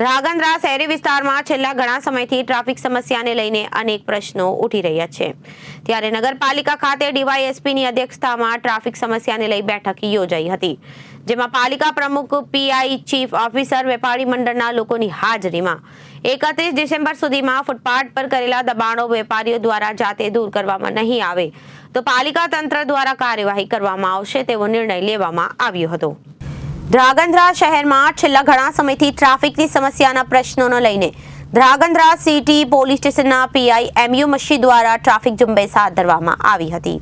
ધ્રાંગધ્રા શહેરી વિસ્તારમાં છેલ્લા ઘણા સમયથી ટ્રાફિક સમસ્યાને લઈને અનેક પ્રશ્નો ઉઠી રહ્યા છે. ત્યારે નગરપાલિકા ખાતે ડીવાયએસપીની અધ્યક્ષતામાં ટ્રાફિક સમસ્યાને લઈ બેઠક યોજાઈ હતી, જેમાં પાલિકા પ્રમુખ, પીઆઈ, ચીફ ઓફિસર, વેપારી મંડળના લોકોની હાજરીમાં એકત્રીસ ડિસેમ્બર સુધીમાં ફૂટપાથ પર કરેલા દબાણો વેપારીઓ દ્વારા જાતે દૂર કરવામાં નહીં આવે તો પાલિકા તંત્ર દ્વારા કાર્યવાહી કરવામાં આવશે તેવો નિર્ણય લેવામાં આવ્યો હતો. ધ્રાંગધ્રા શહેરમાં છેલ્લા ઘણા સમયથી ટ્રાફિકની સમસ્યાના પ્રશ્નોને લઈને ધ્રાંગધ્રા સિટી પોલીસ સ્ટેશનના પીઆઈ એમયુ મશી દ્વારા ટ્રાફિક ઝુંબેશ હાથ ધરવામાં આવી હતી,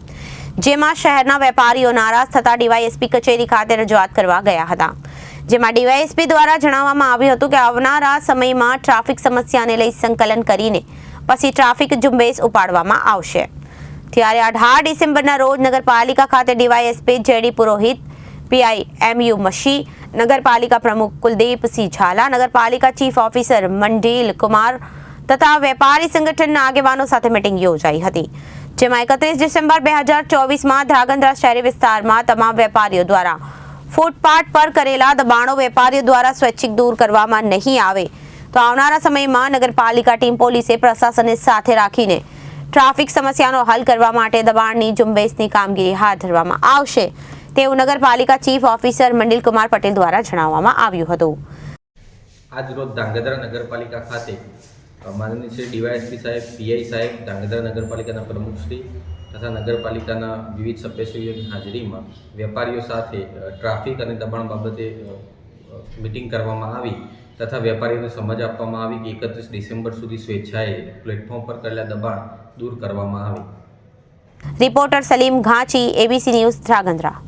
જેમાં શહેરના વેપારીઓ નારાજ થતા ડીવાયએસપી કચેરી ખાતે રજૂઆત કરવા ગયા હતા. જેમાં ડીવાયએસપી દ્વારા જણાવવામાં આવ્યું હતું કે આવનારા સમયમાં ટ્રાફિક સમસ્યાને લઈ સંકલન કરીને પછી ટ્રાફિક ઝુંબેશ ઉપાડવામાં આવશે. ત્યારે અઢાર ડિસેમ્બરના રોજ નગરપાલિકા ખાતે DYSP JD Purohit PI MU Mashi નગરપાલિકા પ્રમુખ કુલદીપસિંહ ઝાલા નગરપાલિકા ચીફ ઓફિસર મંડીલ કુમાર તથા વેપારી સંગઠનના આગેવાનો સાથે મિટિંગ યોજાઈ હતી. જેમાં એકત્રીસ ડિસેમ્બર બે હજાર ચોવીસમાં ધ્રાંગધ્રા શહેરી વિસ્તારમાં તમામ વેપારીઓ દ્વારા ફૂટપાથ પર કરેલા દબાણો વેપારીઓ દ્વારા સ્વૈચ્છિક દૂર કરવામાં નહીં આવે તો આવનારા સમયમાં નગરપાલિકા ટીમ પોલીસે પ્રશાસનને સાથે રાખીને ટ્રાફિક સમસ્યાનો હલ કરવા માટે દબાણની ઝુંબેશની કામગીરી હાથ ધરવામાં આવશે. તેવું નગરપાલિકા ચીફ ઓફિસર મંડિલ કુમાર પટેલ દ્વારા જણાવવામાં આવ્યું હતું. આજ રોજ ધાંગધ્રા નગરપાલિકા ખાતે માનનીય શ્રી ડીવાયએસપી સાહેબ પીઆઈ સાહેબ ધાંગધ્રા નગરપાલિકાના પ્રમુખશ્રી તથા નગરપાલિકાના વિવિધ સભ્યશ્રીઓની હાજરીમાં વેપારીઓ સાથે ટ્રાફિક અને દબાણ બાબતે મિટિંગ કરવામાં આવી તથા વેપારીઓને સમજ આપવામાં આવી કે એકત્રીસ ડિસેમ્બર સુધી સ્વેચ્છાએ પ્લેટફોર્મ પર કરેલા દબાણ દૂર કરવામાં આવે. Reporter Salim Ghanchi ABC news Dhrangadhra.